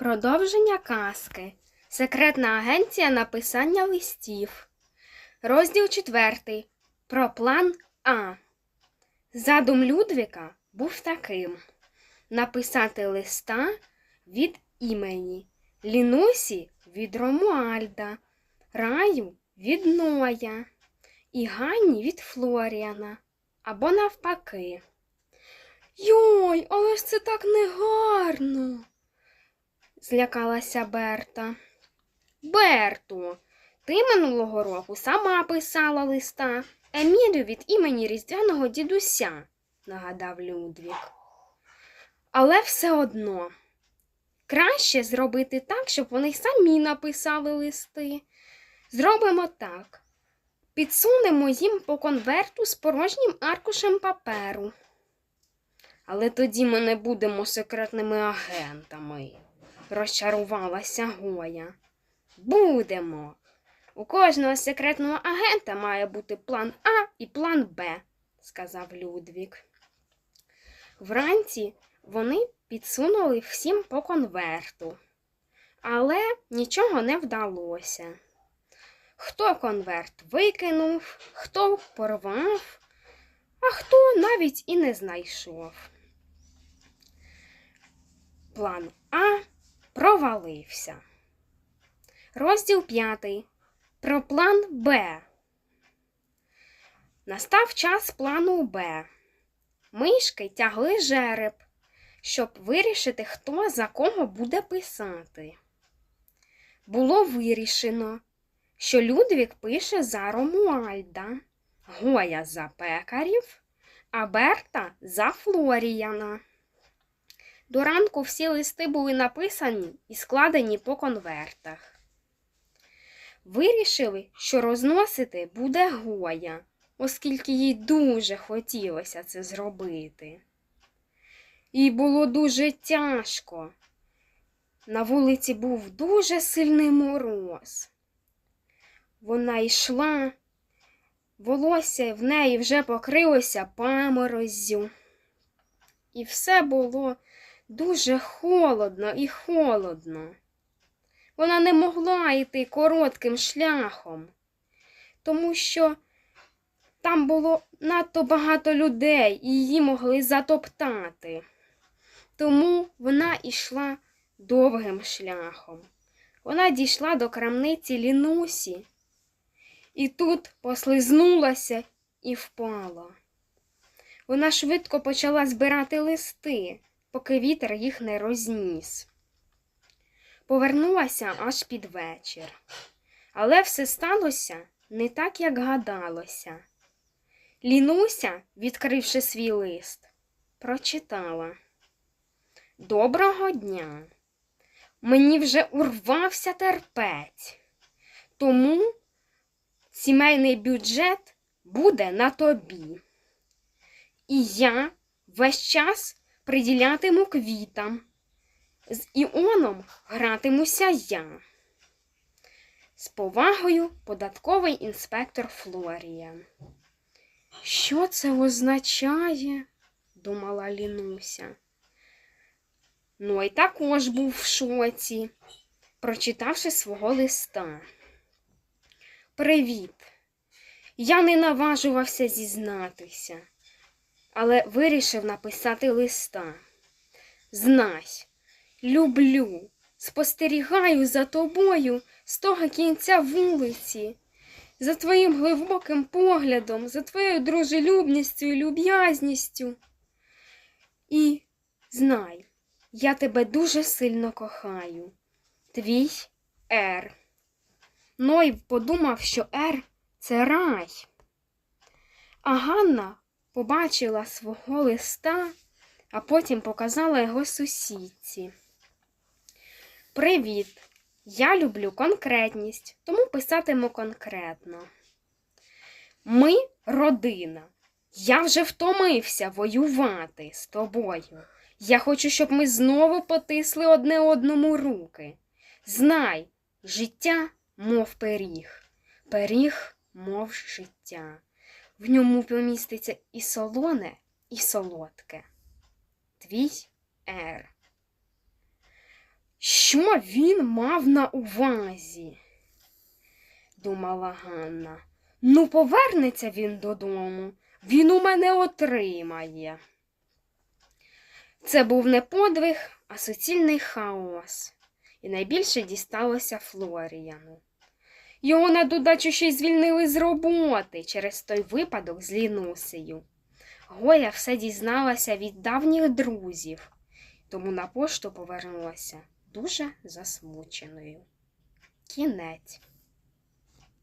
Продовження казки. Секретна агенція написання листів. Розділ четвертий. Про план А. Задум Людвіка був таким: написати листа від імені, Лінусі від Ромуальда, Раю від Ноя і Ганні від Флоріана або навпаки. Йой, але ж це так негарно злякалася Берта. Берту, ти минулого року сама писала листа Емілю від імені різдвяного дідуся, нагадав Людвік. Але все одно краще зробити так, щоб вони самі написали листи. Зробимо так. Підсунемо їм по конверту з порожнім аркушем паперу. Але тоді ми не будемо секретними агентами розчарувалася Гоя. Будемо. У кожного секретного агента має бути план А і план Б, сказав Людвік. Вранці вони підсунули всім по конверту, але нічого не вдалося. Хто конверт викинув, хто порвав, а хто навіть і не знайшов. План А провалився. Розділ п'ятий. Про план Б. Настав час плану Б. Мишки тягли жереб, щоб вирішити, хто за кого буде писати. Було вирішено, що Людвік пише за Ромуальда, Гоя за пекарів, а Берта за Флоріяна. До ранку всі листи були написані і складені по конвертах. Вирішили, що розносити буде Гоя, оскільки їй дуже хотілося це зробити. Їй було дуже тяжко. На вулиці був дуже сильний мороз. Вона йшла, волосся в неї вже покрилося памороззю. І все було дуже холодно і холодно. Вона не могла йти коротким шляхом, тому що там було надто багато людей і її могли затоптати. Тому вона йшла довгим шляхом. Вона дійшла до крамниці Лінусі і тут послизнулася і впала. Вона швидко почала збирати листи поки вітер їх не розніс. Повернулася аж під вечір. Але все сталося не так, як гадалося. Лінуся, відкривши свій лист, прочитала Доброго дня. Мені вже урвався терпець, тому сімейний бюджет буде на тобі. І я весь час приділятиму квітам. З Іоном гратимуся я. З повагою податковий інспектор Флорія. Що це означає? думала Лінуся. Ну, і також був в шоці, прочитавши свого листа. Привіт! Я не наважувався зізнатися але вирішив написати листа. Знай, люблю, спостерігаю за тобою з того кінця вулиці, за твоїм глибоким поглядом, за твоєю дружелюбністю і люб'язністю. І знай, я тебе дуже сильно кохаю. Твій Р. Ной подумав, що Р це рай. А Ганна побачила свого листа, а потім показала його сусідці. Привіт! Я люблю конкретність, тому писатиму конкретно. Ми родина. Я вже втомився воювати з тобою. Я хочу, щоб ми знову потисли одне одному руки. Знай, життя, мов пиріг, пиріг, мов життя. В ньому поміститься і солоне, і солодке. Твій Р. Що він мав на увазі? думала Ганна. Ну, повернеться він додому, він у мене отримає. Це був не подвиг, а суцільний хаос, і найбільше дісталося Флоріану. Його на додачу ще й звільнили з роботи через той випадок з Лінусею. Гоя все дізналася від давніх друзів, тому на пошту повернулася дуже засмученою. Кінець.